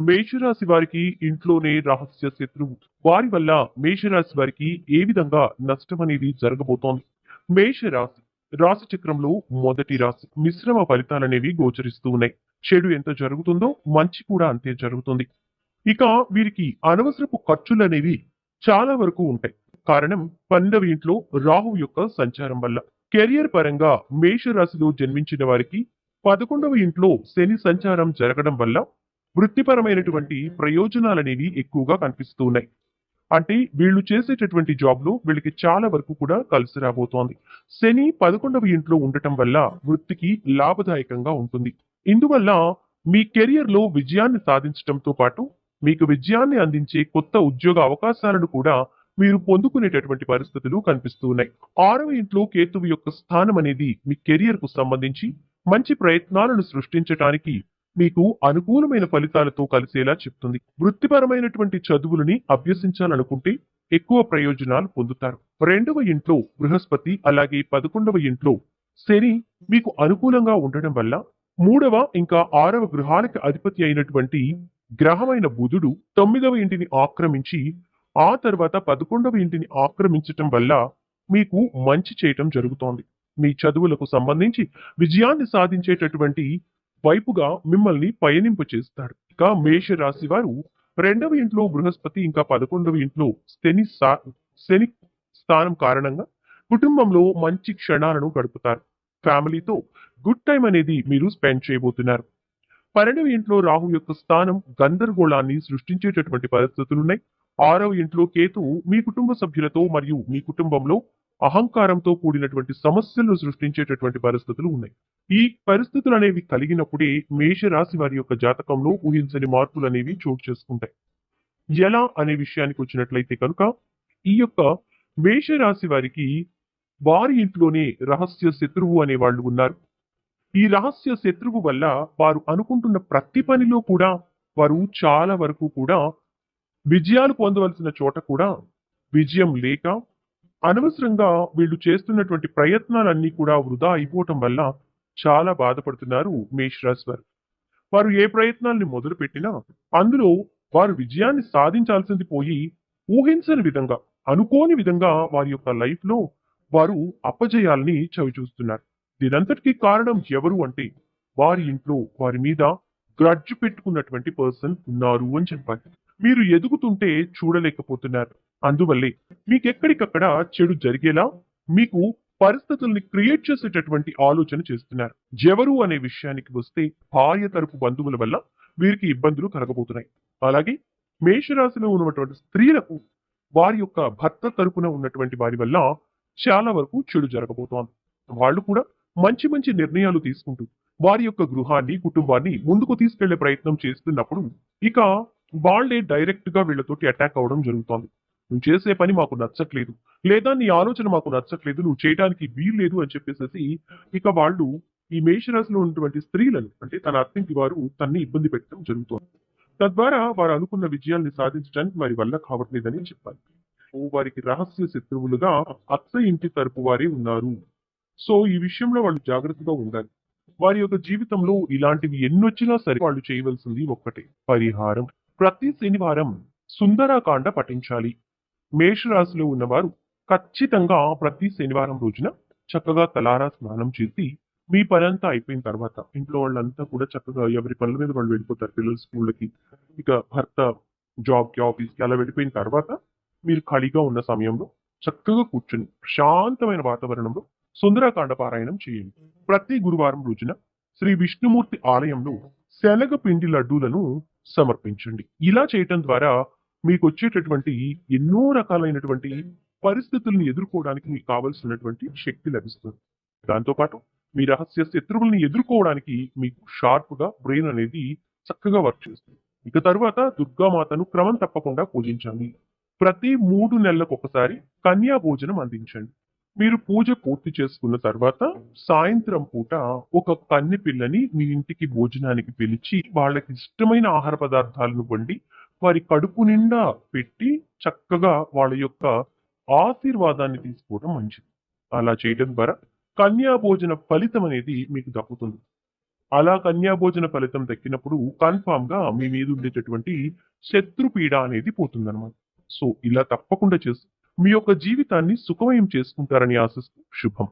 మేషరాశి వారికి ఇంట్లోనే రహస్య శత్రువు. వారి వల్ల మేషరాశి వారికి ఏ విధంగా నష్టం అనేది జరగబోతోంది? మేషరాశి రాశి చక్రంలో మొదటి రాశి. మిశ్రమ ఫలితాలనేవి గోచరిస్తూ ఉన్నాయి. చెడు ఎంత జరుగుతుందో మంచి కూడా అంతే జరుగుతుంది. ఇక వీరికి అనవసరపు ఖర్చులు అనేవి చాలా వరకు ఉంటాయి. కారణం పన్నెండవ ఇంట్లో రాహు యొక్క సంచారం వల్ల. కెరియర్ పరంగా మేషరాశిలో జన్మించిన వారికి పదకొండవ ఇంట్లో శని సంచారం జరగడం వల్ల వృత్తిపరమైనటువంటి ప్రయోజనాలనేవి ఎక్కువగా కనిపిస్తూ ఉన్నాయి అంటే వీళ్ళు చేసేటటువంటి జాబ్లో వీళ్ళకి చాలా వరకు కూడా కలిసి రాబోతోంది. శని పదకొండవ ఇంట్లో ఉండటం వల్ల వృత్తికి లాభదాయకంగా ఉంటుంది. ఇందువల్ల మీ కెరియర్లో విజయాన్ని సాధించడంతో పాటు మీకు విజయాన్ని అందించే కొత్త ఉద్యోగ అవకాశాలను కూడా మీరు పొందుకునేటటువంటి పరిస్థితులు కనిపిస్తూ ఉన్నాయి ఆరవ ఇంట్లో కేతువు యొక్క స్థానం అనేది మీ కెరియర్కు సంబంధించి మంచి ప్రయత్నాలను సృష్టించటానికి మీకు అనుకూలమైన ఫలితాలతో కలిసేలా చెప్తుంది. వృత్తిపరమైనటువంటి చదువులని అభ్యసించాలనుకుంటే ఎక్కువ ప్రయోజనాలు పొందుతారు. రెండవ ఇంట్లో బృహస్పతి అలాగే పదకొండవ ఇంట్లో శని మీకు అనుకూలంగా ఉండడం వల్ల మూడవ ఇంకా ఆరవ గృహాలకు అధిపతి అయినటువంటి గ్రహమైన బుధుడు తొమ్మిదవ ఇంటిని ఆక్రమించి ఆ తర్వాత పదకొండవ ఇంటిని ఆక్రమించటం వల్ల మీకు మంచి చేయటం జరుగుతోంది. మీ చదువులకు సంబంధించి విజయాన్ని సాధించేటటువంటి వైపుగా మిమ్మల్ని పయనింపు చేస్తాడు. ఇక మేష రాశి వారు రెండవ ఇంట్లో బృహస్పతి ఇంకా పదకొండవ ఇంట్లో శని శని స్థానం కారణంగా కుటుంబంలో మంచి క్షణాలను గడుపుతారు. ఫ్యామిలీతో గుడ్ టైం అనేది మీరు స్పెండ్ చేయబోతున్నారు. పన్నెండవ ఇంట్లో రాహు యొక్క స్థానం గందరగోళాన్ని సృష్టించేటటువంటి పరిస్థితులున్నాయి. ఆరవ ఇంట్లో కేతు మీ కుటుంబ సభ్యులతో మరియు మీ కుటుంబంలో అహంకారంతో కూడినటువంటి సమస్యలను సృష్టించేటటువంటి పరిస్థితులు ఉన్నాయి. ఈ పరిస్థితులు అనేవి కలిగినప్పుడే మేషరాశి వారి యొక్క జాతకంలో ఊహించని మార్పులు అనేవి చోటు చేసుకుంటాయి. ఎలా అనే విషయానికి వచ్చినట్లయితే కనుక ఈ యొక్క మేషరాశి వారికి వారి ఇంట్లోనే రహస్య శత్రువు అనే వాళ్ళు ఉన్నారు. ఈ రహస్య శత్రువు వల్ల వారు అనుకుంటున్న ప్రతి పనిలో కూడా వారు చాలా వరకు కూడా విజయాలు పొందవలసిన చోట కూడా విజయం లేక అనవసరంగా వీళ్ళు చేస్తున్నటువంటి ప్రయత్నాలన్నీ కూడా వృధా అయిపోవటం వల్ల చాలా బాధపడుతున్నారు మేషరాశి వారు వారు ఏ ప్రయత్నాల్ని మొదలుపెట్టినా అందులో వారు విజయాన్ని సాధించాల్సింది పోయి ఊహించని విధంగా అనుకోని విధంగా వారి యొక్క లైఫ్లో వారు అపజయాల్ని చవి చూస్తున్నారు దీనంతటికీ కారణం ఎవరు అంటే వారి ఇంట్లో వారి మీద గ్రడ్జ్ పెట్టుకున్నటువంటి పర్సన్ ఉన్నారు అని చెప్పాలి. మీరు ఎదుగుతుంటే చూడలేకపోతున్నారు. అందువల్లే మీకెక్కడికక్కడ చెడు జరిగేలా మీకు పరిస్థితుల్ని క్రియేట్ చేసేటటువంటి ఆలోచన చేస్తున్నారు. జవరు అనే విషయానికి వస్తే భార్య తరపు బంధువుల వల్ల వీరికి ఇబ్బందులు కలగబోతున్నాయి. అలాగే మేషరాశిలో ఉన్నటువంటి స్త్రీలకు వారి యొక్క భర్త తరపున ఉన్నటువంటి వారి వల్ల చాలా వరకు చెడు జరగబోతోంది. వాళ్ళు కూడా మంచి మంచి నిర్ణయాలు తీసుకుంటూ వారి యొక్క గృహాన్ని కుటుంబాన్ని ముందుకు తీసుకెళ్ళే ప్రయత్నం చేస్తున్నప్పుడు ఇక వాళ్ళే డైరెక్ట్గా వీళ్ళతోటి అటాక్ అవడం జరుగుతోంది. నువ్వు చేసే పని మాకు నచ్చట్లేదు. లేదా నీ ఆలోచన మాకు నచ్చట్లేదు నువ్వు చేయడానికి వీల్లేదు అని చెప్పేసి ఇక వాళ్ళు ఈ మేషరాశిలో ఉన్నటువంటి స్త్రీలను అంటే తన అత్తింటి వారు తన్ని ఇబ్బంది పెట్టడం జరుగుతోంది. తద్వారా వారు అనుకున్న విజయాల్ని సాధించడానికి వారి వల్ల కావట్లేదని చెప్పాలి. వారికి రహస్య శత్రువులుగా అత్త ఇంటి తరపు వారే ఉన్నారు. సో ఈ విషయంలో వాళ్ళు జాగ్రత్తగా ఉండాలి. వారి యొక్క జీవితంలో ఇలాంటివి ఎన్నొచ్చినా సరే వాళ్ళు చేయవలసింది ఒక్కటే పరిహారం. ప్రతి శనివారం సుందరాకాండ పఠించాలి. మేషరాశిలో ఉన్నవారు ఖచ్చితంగా ప్రతి శనివారం రోజున చక్కగా తలారా స్నానం చేసి మీ పనంతా అయిపోయిన తర్వాత ఇంట్లో వాళ్ళంతా కూడా చక్కగా ఎవరి పనుల మీద వాళ్ళు వెళ్ళిపోతారు పిల్లల స్కూళ్ళకి. ఇక భర్త జాబ్ ఆఫీస్కి ఆఫీస్కి అలా వెళ్ళిపోయిన తర్వాత మీరు ఖాళీగా ఉన్న సమయంలో చక్కగా కూర్చుని ప్రశాంతమైన వాతావరణంలో సుందరకాండ పారాయణం చేయండి. ప్రతి గురువారం రోజున శ్రీ విష్ణుమూర్తి ఆలయంలో శనగ పిండి లడ్డూలను సమర్పించండి. ఇలా చేయటం ద్వారా మీకు వచ్చేటటువంటి ఎన్నో రకాలైనటువంటి పరిస్థితుల్ని ఎదుర్కోవడానికి మీకు కావలసినటువంటి శక్తి లభిస్తుంది. దాంతోపాటు మీ రహస్య శత్రువుల్ని ఎదుర్కోవడానికి మీకు షార్ప్గా బ్రెయిన్ అనేది చక్కగా వర్క్ చేస్తుంది. ఇక తరువాత దుర్గామాతను క్రమం తప్పకుండా పూజించాలి ప్రతి మూడు నెలలకు ఒకసారి కన్యా భోజనం అందించండి. మీరు పూజ పూర్తి చేసుకున్న తర్వాత సాయంత్రం పూట ఒక కన్ని పిల్లని మీ ఇంటికి భోజనానికి పిలిచి వాళ్ళకి ఇష్టమైన ఆహార పదార్థాలను వండి వారి కడుపు నిండా పెట్టి చక్కగా వాళ్ళ యొక్క ఆశీర్వాదాన్ని తీసుకోవడం మంచిది. అలా చేయడం ద్వారా కన్యా భోజన ఫలితం అనేది మీకు దక్కుతుంది. అలా కన్యాభోజన ఫలితం దక్కినప్పుడు కన్ఫామ్గా మీ మీద ఉండేటటువంటి శత్రుపీడ అనేది పోతుందన్నమాట. సో ఇలా తప్పకుండా చేస్తుంది మీ యొక్క జీవితాన్ని సుఖమయం చేసుకుంటారని ఆశిస్తూ శుభం.